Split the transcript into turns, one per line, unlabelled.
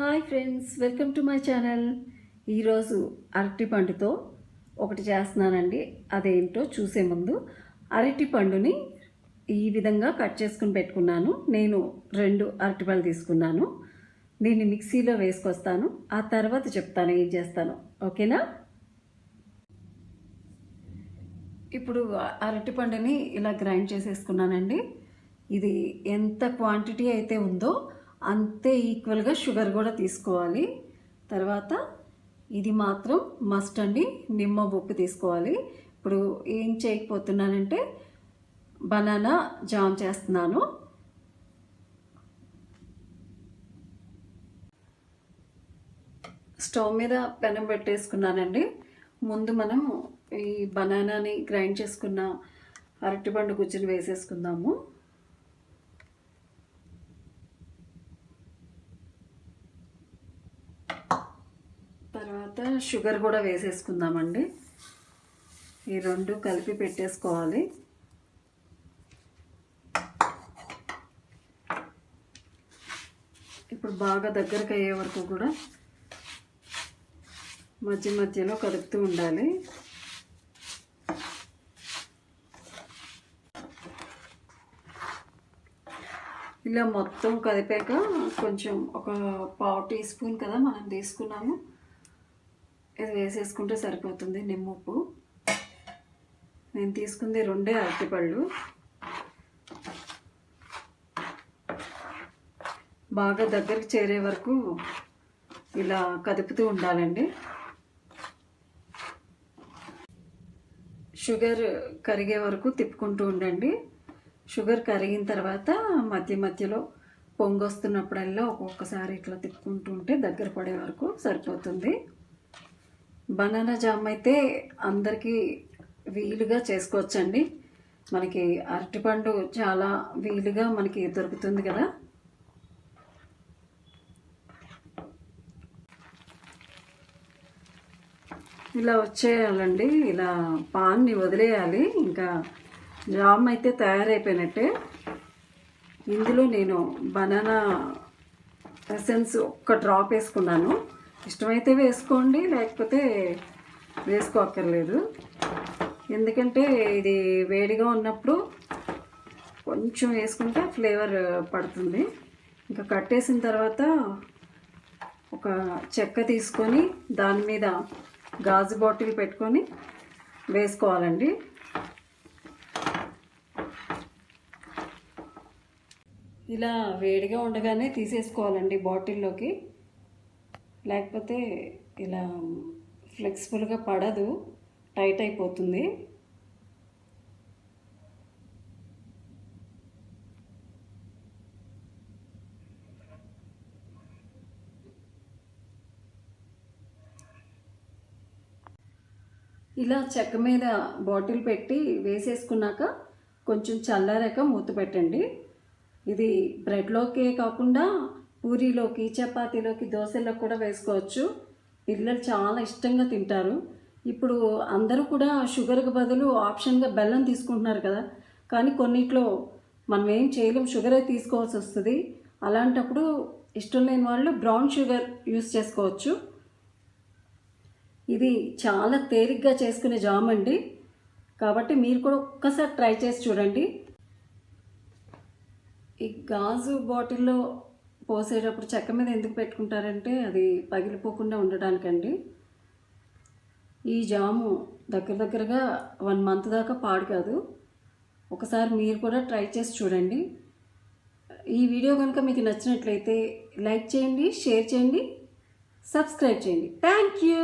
Hi friends welcome to my channel ఈరోజు అరటిపండుతో ఒకటి చేస్తున్నానండి. అదేంటో చూసే ముందు అరటిపండుని ఈ విధంగా కట్ చేసుకుని పెట్టుకున్నాను. నేను రెండు అరటిపళ్ళు తీసుకున్నాను. దీన్ని మిక్సీలో వేసుకొస్తాను. ఆ తర్వాత చెప్తాను ఏం చేస్తాను. ఓకేనా? ఇప్పుడు అరటిపండుని ఇలా గ్రైండ్ చేసేసుకున్నానండి. ఇది ఎంత క్వాంటిటీ అయితే ఉందో అంతే ఈక్వల్గా షుగర్ కూడా తీసుకోవాలి. తర్వాత ఇది మాత్రం మస్ట్ అండి. నిమ్మ ఉప్పు తీసుకోవాలి. ఇప్పుడు ఏం చేయకపోతున్నానంటే బనానా జామ్ చేస్తున్నాను. స్టవ్ మీద పెనం పెట్టేసుకున్నానండి. ముందు మనం ఈ బనానాని గ్రైండ్ చేసుకున్న అరటిపండు గుజ్జుని వేసేసుకుందాము. తర్వాత షుగర్ కూడా వేసేసుకుందామండి. ఈ రెండు కలిపి పెట్టేసుకోవాలి. ఇప్పుడు బాగా దగ్గరకు అయ్యే వరకు కూడా మధ్య మధ్యలో కలుపుతూ ఉండాలి. ఇలా మొత్తం కదిపాక కొంచెం ఒక పావు టీ స్పూన్ కదా మనం తీసుకున్నాము. ఇది వేసేసుకుంటే సరిపోతుంది నిమ్మప్పు. నేను తీసుకుంది రెండే అరటిపళ్ళు. బాగా దగ్గరికి చేరే వరకు ఇలా కదుపుతూ ఉండాలండి. షుగర్ కరిగే వరకు తిప్పుకుంటూ ఉండండి. షుగర్ కరిగిన తర్వాత మధ్య మధ్యలో పొంగొస్తున్నప్పుడల్లా ఒక్కొక్కసారి ఇట్లా తిప్పుకుంటూ ఉంటే దగ్గర పడే వరకు సరిపోతుంది. బనానా జామ్ అయితే అందరికీ వీలుగా చేసుకోవచ్చండి. మనకి అరటిపండు చాలా వీలుగా మనకి దొరుకుతుంది కదా. ఇలా వచ్చేయాలండి. ఇలా పాన్ని వదిలేయాలి. ఇంకా జామ్ అయితే తయారైపోయినట్టే. ఇందులో నేను బనానా ఎసెన్స్ ఒక్క డ్రాప్ వేసుకున్నాను. ఇష్టమైతే వేసుకోండి లేకపోతే వేసుకోక్కర్లేదు. ఎందుకంటే ఇది వేడిగా ఉన్నప్పుడు కొంచెం వేసుకుంటే ఫ్లేవర్ పడుతుంది. ఇంకా కట్టేసిన తర్వాత ఒక చెక్క తీసుకొని దాని మీద గాజు బాటిల్ పెట్టుకొని వేసుకోవాలండి. ఇలా వేడిగా ఉండగానే తీసేసుకోవాలండి బాటిల్లోకి. లేకపోతే ఇలా ఫ్లెక్సిబుల్గా పడదు టైట్ అయిపోతుంది. ఇలా చెక్క మీద బాటిల్ పెట్టి వేసేసుకున్నాక కొంచెం చల్లారాక మూత పెట్టండి. ఇది బ్రెడ్లోకే కాకుండా పూరీలోకి చపాతీలోకి దోశలో కూడా వేసుకోవచ్చు. పిల్లలు చాలా ఇష్టంగా తింటారు. ఇప్పుడు అందరూ కూడా షుగర్కి బదులు ఆప్షన్గా బెల్లం తీసుకుంటున్నారు కదా. కానీ కొన్నిట్లో మనం ఏం చేయలేం షుగరే తీసుకోవాల్సి వస్తుంది. అలాంటప్పుడు ఇష్టం లేని వాళ్ళు బ్రౌన్ షుగర్ యూస్ చేసుకోవచ్చు. ఇది చాలా తేలిగ్గా చేసుకునే జామ్ అండి. కాబట్టి మీరు కూడా ఒక్కసారి ట్రై చేసి చూడండి. ఈ గాజు బాటిల్లో పోసేటప్పుడు చెక్క మీద ఎందుకు పెట్టుకుంటారంటే అది పగిలిపోకుండా ఉండడానికండి. ఈ జాము దగ్గర దగ్గరగా వన్ మంత్ దాకా పాడు కాదు. ఒకసారి మీరు కూడా ట్రై చేసి చూడండి. ఈ వీడియో కనుక మీకు నచ్చినట్లయితే లైక్ చేయండి షేర్ చేయండి సబ్స్క్రైబ్ చేయండి. Thank you!